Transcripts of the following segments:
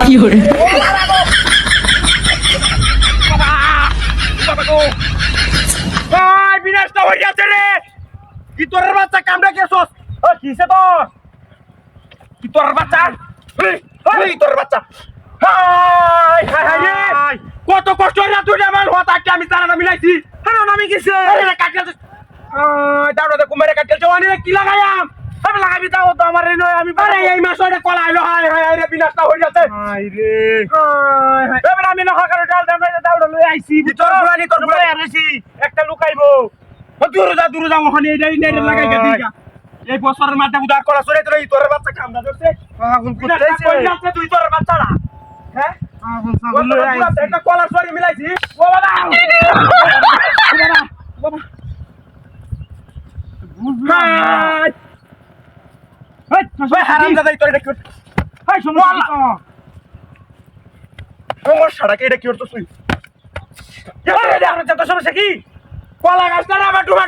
কি ভাই বিনাশটা হয়ে রে কি বাচ্চা কামড়া গেছস ও কিসে তোর বাচ্চা তোর বাচ্চা হাই হাই কত কষ্ট হইরা তুই আমার হতা আমি তারা মিলাইছি হ্যাঁ নামি গেছে আরে কাটিয়াছ আয় দাঁড়ো দেখো মেরে কি লাগাইয়াম? আমি লাগাবি তাও তো আমার নয় আমি আরে এই মাস ওটা কলা আইলো হাই হাই হাই রে বিনাশটা হয়ে যাচ্ছে। হাই রে। হাই হাই এবার আমি নখা করে ডাল দাম দাউড়া লই আইছি তোর বুড়ানি তোর বুড়াই আরছি একটা লুকাইবো। ও দূর যা দূর যা ওখানে এই এই লাগাই গেছি এই বছরের মাঝে উদার করা সরে তোর তোর বাচ্চা কামড়া ধরছে। পাগল করতেছে। কই যাচ্ছে তুই তোর বাচ্চারা? হ্যাঁ? পাগল পাগল লই আইছি। একটা কলার সরি মিলাইছি। ও বাবা! বাবা! বাবা! না। ওই হারাম দাদা তোর এটা কি হেই, সমস্যা কি তো? আমার সারাকে এটা কি করতো তুই? রে আমার সমস্যা কি কলা ডুবা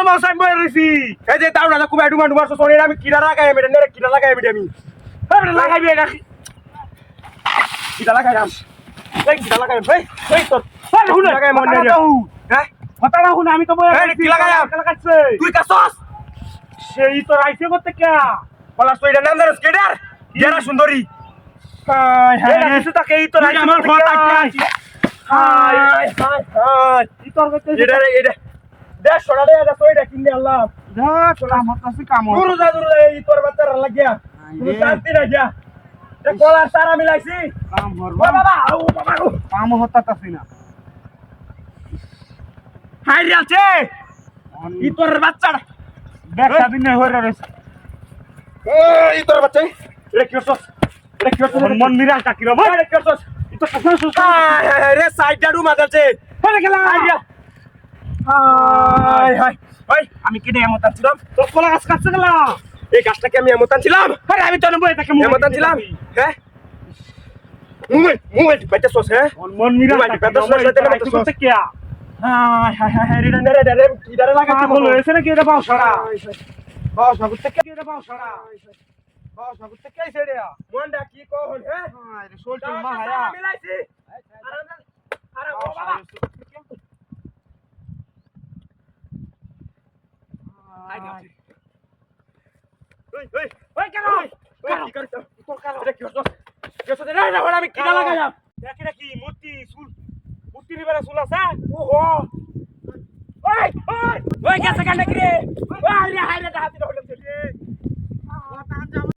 ডুবা আমি বয়ে রইছি। এই যে দাও না কুবা ডুবা ডুবা চস আমি কিরা লাগাই আমি রে কিরা লাগাই আমি আমি। হেই, লাগাইবি এটা। কিরা লাগাই আম। এই কিরা লাগাই ভাই এই তোর। হুনে, লাগাই মন হুন। হ্যাঁ? আমি তো বয়ে কি তুই কা সেই তো রাইছে করতে কে? কলা তো এটা নাম জানোস কেডার জেরা সুন্দরী। হাই হাই রাইছে তাকে, এই তো রাইছে আমার ঘর কে? থাকতে হাই হাই হাই এই তোর করতে এটা এটা দেখ সোনা দে এটা তো এটা কিনে আল্লাহ যা, তোরা আমার কাছে কাম। গুরু যা গুরু এই তোর বাচ্চারা লাগিয়া। তুমি শান্তি না গিয়া কলার সারা মিলাইছি কাম ও বাবা ও বাবা ও। কাম হতাতাছি না। হাই রে আছে ই তোর বাচ্চাটা দেখা দিন নাই হইরা রইছে। ও ই তোর বাচ্চা এটা কি করছস? এটা কি করছস? মন নিরাশ ডাকিল, ভাই। এটা কি করছস? এই তো হাই হাই রে সাইডটা ডু মাদালছে হেই, খেলা। হাই রে হাই হাই আমি কিনে এমত আনছিলাম। তোর কলা গাছ কাটছে গেলা। এই গাছটাকে আমি এমত আনছিলাম। আরে, আমি তো না বয়ে তাকে মুখ এমত আনছিলাম। হ্যাঁ? মুমেন্ট মুমেন্ট বাইতে সস হ্যাঁ? মন মন নিরাশ তোমার ডাকিল, বেতন আমার সাথে এটা না রাইছে তো করতে কে? নাকি আমি কিনা লাগাইলাম দেখ এটা মূর্তি, চুল, মূর্তির এবারে চুল আছে? ওহো। ওই ওই। ওই গেছে কেন কি রে ওই রে হাই রে হাতি